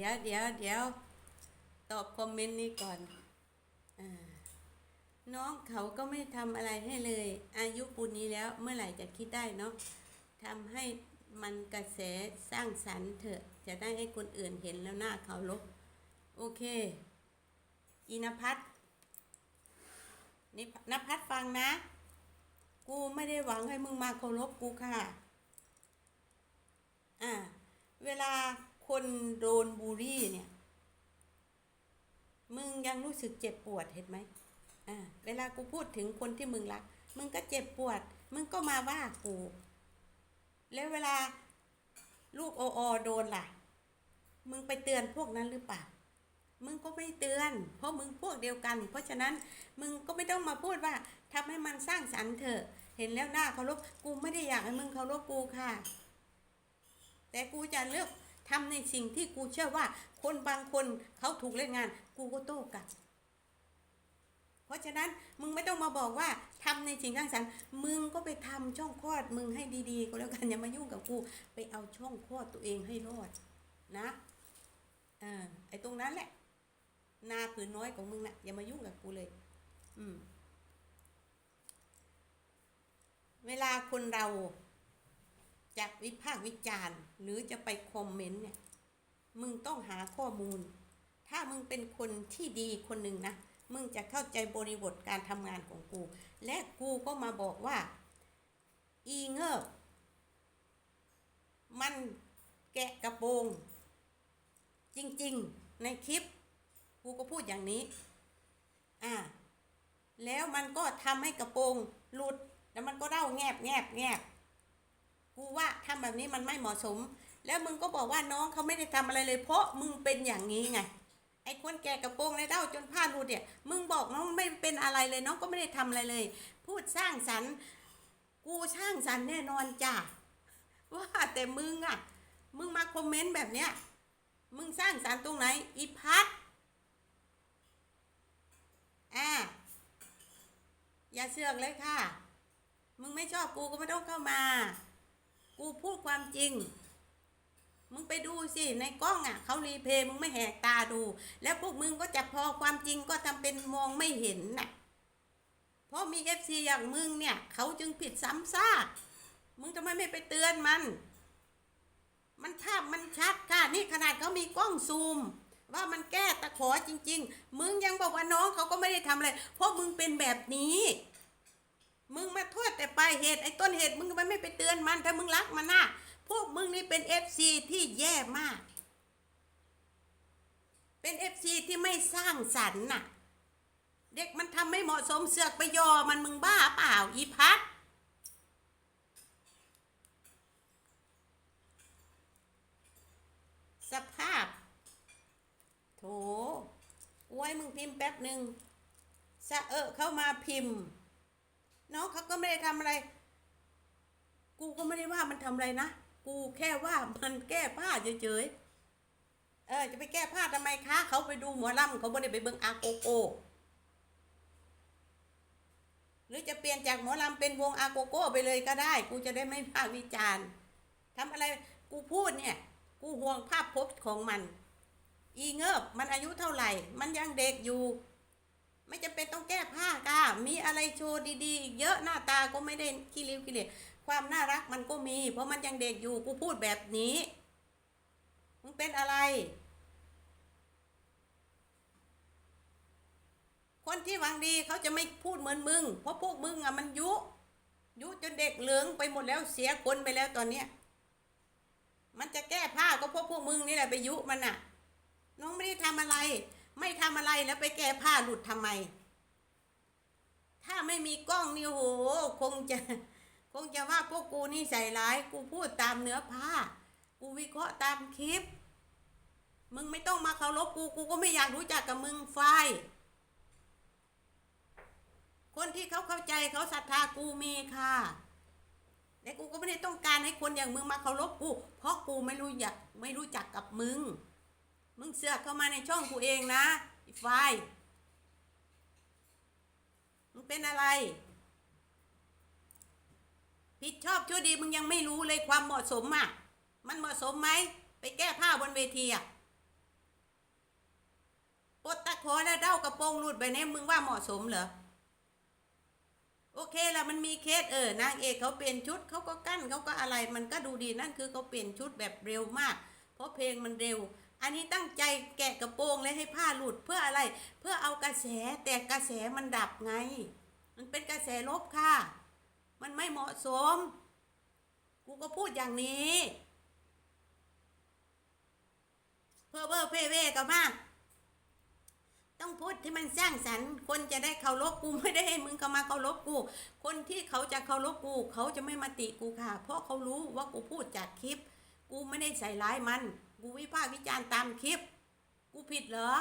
ดี๋ยวเดี๋ยวเดี๋ยวตอบคอมเมนต์นี้ก่อนอน้องเขาก็ไม่ทำอะไรให้เลย อายุปูนนี้แล้วเมื่อไหร่จะคิดได้เนาะทำให้มันกระแสสร้างสรรค์เถอะ จะได้ให้คนอื่นเห็นแล้วหน้าเขาลบโอเคอีนพัฒน์นี่นภัสฟังนะ กูไม่ได้หวังให้มึงมาเคารพกูค่ะ อ่า เวลา คนโดนบูลลี่เนี่ย มึงยังรู้สึกเจ็บปวดเห็นไหมอ่าเวลากูพูดถึงคนที่มึงรัก มึงก็เจ็บปวด มึงก็มาว่ากู แล้วเวลาลูกโอโอโดนล่ะ มึงไปเตือนพวกนั้นหรือเปล่า มึงก็ไม่เตือน เพราะมึงพวกเดียวกัน เพราะฉะนั้นมึงก็ไม่ต้องมาพูดว่าทำให้มันสร้างสรรค์เถอะ เห็นแล้วหน้าเคารพกูไม่ได้อยากให้มึงเคารพกูค่ะ แต่กูจะเลือก ทำในสิ่งที่กูเชื่อว่า คนบางคนเขาถูกเล่นงาน กูก็โต้กลับ เพราะฉะนั้นมึงไม่ต้องมาบอกว่าทำในสิ่งสร้างสรรค์มึงก็ไปทำช่องคลอดมึงให้ดีๆก็แล้วกันอย่ามายุ่งกับกูไปเอาช่องคลอดตัวเองให้รอดนะเออไอ้ตรงนั้นแหละ นาผืนน้อยของมึงนะ่ะอย่ามายุ่งกับกูเลย อืม เวลาคนเรา จะวิพากษ์วิจารณ์ หรือจะไปคอมเมนต์เนี่ย มึงต้องหาข้อมูล ถ้ามึงเป็นคนที่ดีคนหนึ่งนะ มึงจะเข้าใจบริบทการทำงานของกู และกูก็มาบอกว่า อีเงอบมันแกะกระโปรงจริงๆในคลิป กูก็พูดอย่างนี้ อ่า แล้วมันก็ทำให้กระโปรงหลุด แล้วมันก็เล่าแงบแงบแงบ กูว่าทำแบบนี้มันไม่เหมาะสม แล้วมึงก็บอกว่าน้องเขาไม่ได้ทำอะไรเลย เพราะมึงเป็นอย่างนี้ไง ไอ้คนแก่กระโปรงในเล่าจนผ้าหลุดเนี่ย มึงบอกน้องไม่เป็นอะไรเลยน้องก็ไม่ได้ทำอะไรเลย พูดสร้างสรรค์ กูสร้างสรรค์แน่นอนจ้ะ ว่าแต่มึงอะ มึงมาคอมเมนต์แบบเนี้ย มึงสร้างสรรค์ตรงไหน อีพัดอ่าอย่าเสือกเลยค่ะ มึงไม่ชอบกูก็ไม่ต้องเข้ามา กูพูดความจริง มึงไปดูสิในกล้องอะเขารีเพย์มึงไม่แหกตาดู แล้วพวกมึงก็จะพอความจริงก็ทำเป็นมองไม่เห็นน่ะเพราะมีเอฟซีอย่างมึงเนี่ยเขาจึงผิดซ้ำซากมึงทำไมไม่ไปเตือนมัน มันภาพมันชัดค่ะนี่ขนาดเขามีกล้องซูม ว่ามันแก้ตะขอจริง ๆ มึงยังบอกว่าน้องเขาก็ไม่ได้ทำอะไรเพราะมึงเป็นแบบนี้ มึงมาโทษแต่ปลายเหตุไอ้ต้นเหตุมึงทำไมไม่ไปเตือนมันถ้ามึงรักมันนะพวกมึงนี่เป็นเอฟซีที่แย่มาก เป็นเอฟซีที่ไม่สร้างสรรค์น่ะ เด็กมันทำไม่เหมาะสมเสือกไปยอมันมึงบ้าเปล่าอีพัดสภาพ โถไว้มึงพิมพ์แป๊บหนึ่งสะเออเข้ามาพิมพ์ เน้องเขาก็ไม่ได้ทำอะไร กูก็ไม่ได้ว่ามันทำอะไรนะ กูแค่ว่ามันแก้ผ้าเฉยๆ เออ จะไปแก้ผ้าทำไมคะเขาไปดูหมอลำเขาไม่ได้ไปเบิ่งอาโกโก หรือจะเปลี่ยนจากหมอลำเป็นวงอาโกโก้ไปเลยก็ได้ กูจะได้ไม่พาวิจารณ์ทำอะไรกูพูดเนี่ย กูห่วงภาพพจน์ของมัน อีเงิบมันอายุเท่าไหร่ มันยังเด็กอยู่ ไม่จำเป็นต้องแก้ผ้าก้ามีอะไรโชว์ดีๆอีกเยอะหน้าตาก็ไม่ได้ขี้ริ้วขี้เหร่ความน่ารักมันก็มี เพราะมันยังเด็กอยู่กูพูดแบบนี้มึงเป็นอะไร คนที่หวังดีเขาจะไม่พูดเหมือนมึง เพราะพวกมึงอะมันยุ ยุจนเด็กเหลืองไปหมดแล้วเสียคนไปแล้วตอนเนี้ยมันจะแก้ผ้าก็เพราะพวกมึงนี่แหละไปยุมันน่ะ น้องไม่ได้ทำอะไร ไม่ทำอะไรแล้วไปแก้ผ้าหลุดทำไม ถ้าไม่มีกล้องนี่โห คงจะ คงจะว่าพวกกูนี่ใส่ร้าย กูพูดตามเนื้อผ้า กูวิเคราะห์ตามคลิป มึงไม่ต้องมาเคารพกู กูก็ไม่อยากรู้จักกับมึงไฟ คนที่เขาเข้าใจเขาศรัทธากูมีค่ะแต่กูก็ไม่ได้ต้องการให้คนอย่างมึงมาเคารพกู เพราะกูไม่รู้จักไม่รู้จักกับมึง มึงเสือกเข้ามาในช่องกูเองนะไอ้ไฟมึงเป็นอะไร ผิดชอบชั่วดีมึงยังไม่รู้เลยความเหมาะสมอะ มันเหมาะสมไหม ไปแก้ผ้าบนเวทีอะปดตะขอแล้วเด้ากระโปรงหลุดไปเนี่ยมึงว่าเหมาะสมเหรอโอเคละมันมีเคสเออนางเอกเขาเปลี่ยนชุดเขาก็กั้นเขาก็อะไร มันก็ดูดีนั่นคือเขาเปลี่ยนชุดแบบเร็วมาก เพราะเพลงมันเร็ว อันนี้ตั้งใจแกะกระโปรงและให้ผ้าหลุดเพื่ออะไร เพื่อเอากระแสแต่กระแสมันดับไง มันเป็นกระแสลบค่ะ มันไม่เหมาะสม กูก็พูดอย่างนี้เพื่อเบอร์เพเวก็มากต้องพูดที่มันสร้างสรรค์ คนจะได้เคารพกูไม่ได้ให้มึงเข้ามาเคารพกู คนที่เขาจะเคารพกู เขาจะไม่มาติกูค่ะ เพราะเขารู้ว่ากูพูดจากคลิป กูไม่ได้ใส่ร้ายมัน กูวิพากษ์วิจารณ์ตามคลิป กูผิดเหรอ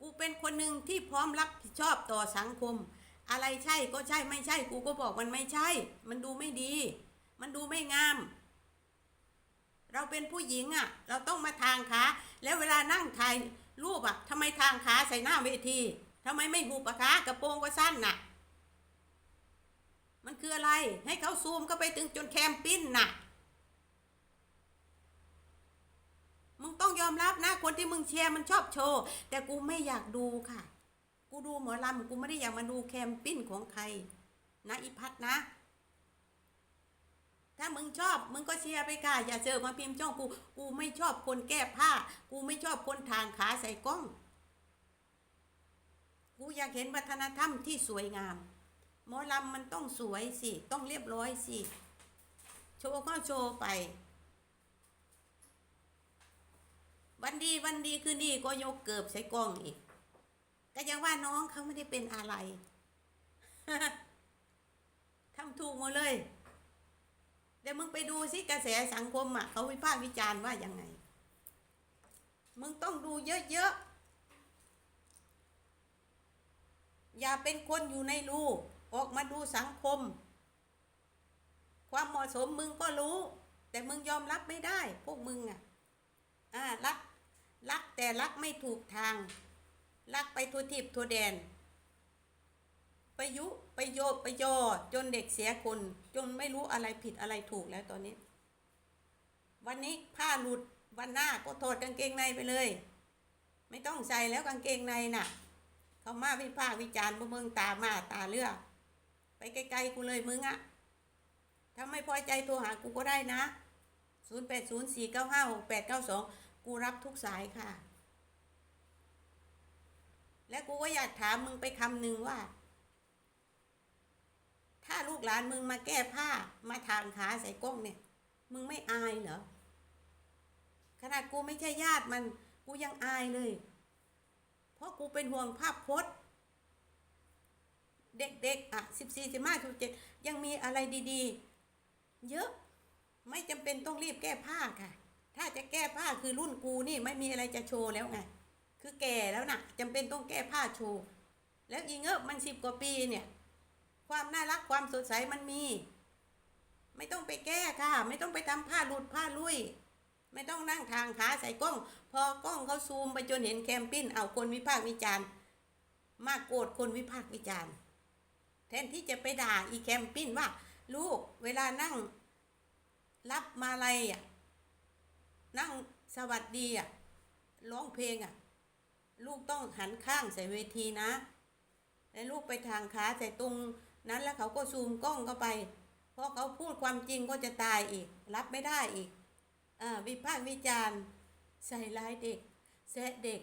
กูเป็นคนหนึ่งที่พร้อมรับผิดชอบต่อสังคม อะไรใช่ก็ใช่ไม่ใช่ กูก็บอกมันไม่ใช่ มันดูไม่ดี มันดูไม่งาม เราเป็นผู้หญิงอะ่ะ เราต้องมาทางขาแล้วเวลานั่งถ่ายรูปอะ่ะทำไมทางขาใส่หน้าเวทีทำไมไม่หุบอะคะกระโปรงก็สั้นน่ะ มันคืออะไร ให้เขาซูมเข้าไปถึงจนแคมปิ้นน่ะ มึงต้องยอมรับนะ คนที่มึงเชียร์มันชอบโชว์ แต่กูไม่อยากดูค่ะ กูดูหมอลำกูไม่ได้อยากมาดูแคมปิ้นของใคร นะอีพัดนะ ถ้ามึงชอบมึงก็เชียร์ไปค่ะ อย่าเจอมาพิมพ์จ้องกู กูไม่ชอบคนแก้ผ้า กูไม่ชอบคนทางขาใส่กล้อง กูอยากเห็นวัฒนธรรมที่สวยงาม หมอลำมันต้องสวยสิ ต้องเรียบร้อยสิ โชว์ก็โชว์ไป วันดีวันดีคือดีก็ยกเกิบใส่กล้องอีก ก็ยังว่าน้องเขาไม่ได้เป็นอะไรทำถูกหมดเลยเดี๋ยวมึงไปดูสิกระแสสังคมอะเขาวิพากษ์วิจารณ์ว่ายังไง มึงต้องดูเยอะๆ อย่าเป็นคนอยู่ในรูออกมาดูสังคม ความเหมาะสมมึงก็รู้ แต่มึงยอมรับไม่ได้ พวกมึงอะอ่ารัก รักแต่รักไม่ถูกทางรักไปทั่วทิพทั่วแดนไปยุไปโยไปโยจนเด็กเสียคน จนไม่รู้อะไรผิดอะไรถูกแล้วตอนนี้ วันนี้ผ้าหลุดวันหน้าก็ถอดกางเกงในไปเลย ไม่ต้องใส่แล้วกางเกงในน่ะ เขามาวิพากวิจารณ์พวกมึงตามาตาเลือกไปไกลๆกูเลยมึงอะถ้าไม่พอใจโทรหากูก็ได้นะ 0 กูรับทุกสายค่ะ และกูก็อยากถามมึงไปคำหนึ่งว่า ถ้าลูกหลานมึงมาแก้ผ้ามาทางขาใส่กล้องเนี่ย มึงไม่อายเหรอ ขนาดกูไม่ใช่ญาติมัน กูยังอายเลย เพราะกูเป็นห่วงภาพพจน์เด็กๆ อะสิบสี่สิบห้าสิบเจ็ดยังมีอะไรดีๆ เยอะ ไม่จำเป็นต้องรีบแก้ผ้าค่ะ ถ้าจะแก้ผ้าคือรุ่นกูนี่ไม่มีอะไรจะโชว์แล้วไง คือแก่แล้วนะ่ะจำเป็นต้องแก้ผ้าโชว์ แล้วอีเงอะมันสิบกว่าปีเนี่ย ความน่ารักความสดใสมันมี ไม่ต้องไปแก้ค่ะ ไม่ต้องไปทำผ้าหลุดผ้าลุย ไม่ต้องนั่งทางขาใส่กล้อง พอกล้องเขาซูมไปจนเห็นแคมปิ้น เอาคนวิพากษ์วิจารณ์ มากโกรธคนวิพากษ์วิจารณ์ แทนที่จะไปด่าอีแคมปิ้นว่า ลูกเวลานั่ง รับมาลัยอะ นั่งสวัสดีอะร้องเพลงอะ ลูกต้องหันข้างใส่เวทีนะ แล้วลูกไปทางขาใส่ตรงนั้นแล้วเขาก็ซูมกล้องเข้าไปพอเขาพูดความจริงก็จะตายอีก รับไม่ได้อีกอ่าวิพากษ์วิจารณ์ใส่ร้ายเด็กแซะเด็ก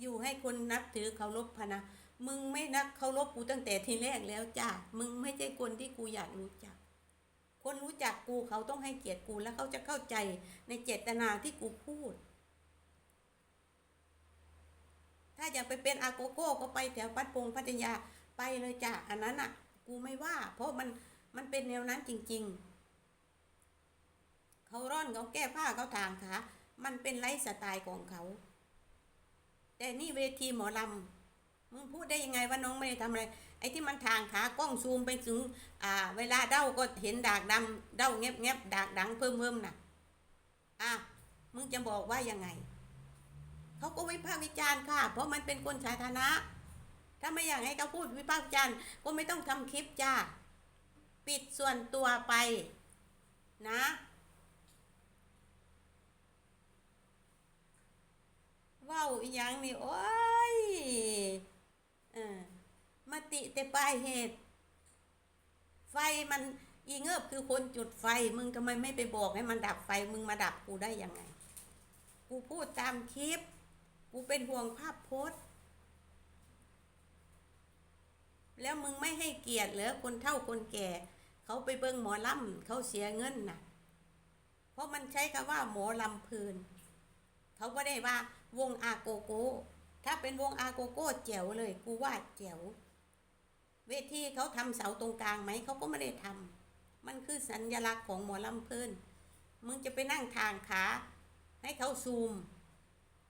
อยู่ให้คนนับถือเคารพพนะมึงไม่นักเคารพกูตั้งแต่ทีแรกแล้วจ้ามึงไม่ใช่คนที่กูอยากรู้จัก คนรู้จักกูเขาต้องให้เกียรติกูแล้วเขาจะเข้าใจในเจตนาที่กูพูด ถ้าอยากไปเป็นอาโกโก้ก็ไปแถวปัดพงพัทยาไปเลยจ้ะอันนั้นอะ กูไม่ว่า เพราะมันมันเป็นแนวนั้นจริง ๆ เขาร่อนเขาแก้ผ้าเขาทางขามันเป็นไลฟ์สไตล์ของเขา แต่นี่เวทีหมอลำมึงพูดได้ยังไงว่าน้องไม่ได้ทำอะไร ไอ้ที่มันทางขากล้องซูมไปถึง อ่า เวลาเด้าก็เห็นดากดำเด้าเงียบเงียบๆดากดังเพิ่มเพิ่มๆน่ะอะมึงจะบอกว่ายังไงเขาก็วิพากษ์วิจารณ์ค่ะ เพราะมันเป็นคนสาธารณะ ถ้าไม่อยากให้เขาพูดวิพากษ์วิจารณ์ก็ไม่ต้องทำคลิปจ้าปิดส่วนตัวไป นะ ว้าอีหยังนี่โอ้ย มาติแต่ปลายเหตุ ไฟมันอีเงือบคือคนจุดไฟ มึงทำไมไม่ไปบอกให้มันดับไฟ มึงมาดับกูได้ยังไง กูพูดตามคลิป กูเป็นห่วงภาพโพสต์แล้วมึงไม่ให้เกียรติเหรอคนเฒ่าคนแก่ เขาไปเบิ่งหมอลำเขาเสียเงินน่ะ เพราะมันใช้คำว่าหมอลำพลินเขาไม่ได้ว่าวงอาโกโก้ถ้าเป็นวงอาโกโก้แจ๋วเลย กูว่าแจ๋ว เวทีเขาทำเสาตรงกลางไหมเขาก็ไม่ได้ทำมันคือสัญลักษณ์ของหมอลำเพลินมึงจะไปนั่งทางขา ให้เขาซูม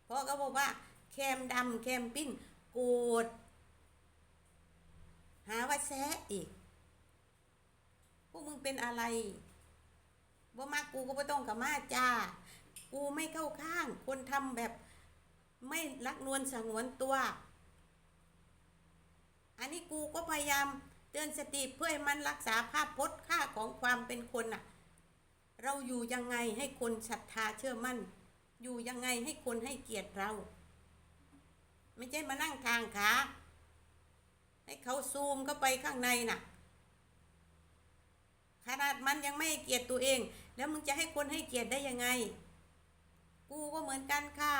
เพราะเขาบอกว่า แคมดำแคมปิ้นโกดหาว่าแซะอีก พวกมึงเป็นอะไรบ่มากูก็บ่ต้องกับมาจ้า กูไม่เข้าข้าง คนทำแบบไม่รักนวลสงวนตัว อันนี้กูก็พยายามเตือนสติเพื่อให้มันรักษาภาพพจน์ค่าของความเป็นคนน่ะ เราอยู่ยังไงให้คนศรัทธาเชื่อมั่น อยู่ยังไงให้คนให้เกียรติเรา ไม่ใช่มานั่งทางขาให้เขาซูมเข้าไปข้างในน่ะ ขนาดมันยังไม่เกียรติตัวเอง แล้วมึงจะให้คนให้เกียรติได้ยังไง กูก็เหมือนกันค่ะ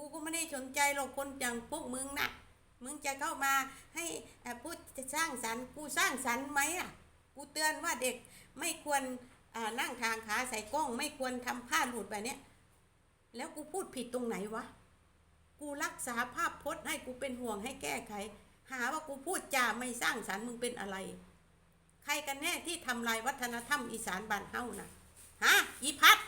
กูก็ไม่ได้สนใจหรอกคนอย่างพวกมึงน่ะ มึงจะเข้ามาให้พูดจะสร้างสรรค์กูสร้างสรรค์ไหมอะ กูเตือนว่าเด็กไม่ควรนั่งทางขาใส่กล้อง ไม่ควรทำผ้าหลุดแบบเนี้ย แล้วกูพูดผิดตรงไหนวะ กูรักษาภาพพจน์ให้กูเป็นห่วงให้แก้ไข หาว่ากูพูดจาไม่สร้างสรรค์มึงเป็นอะไร ใครกันแน่ที่ทำลายวัฒนธรรมอีสานบ้านเฮานะฮะอีพัท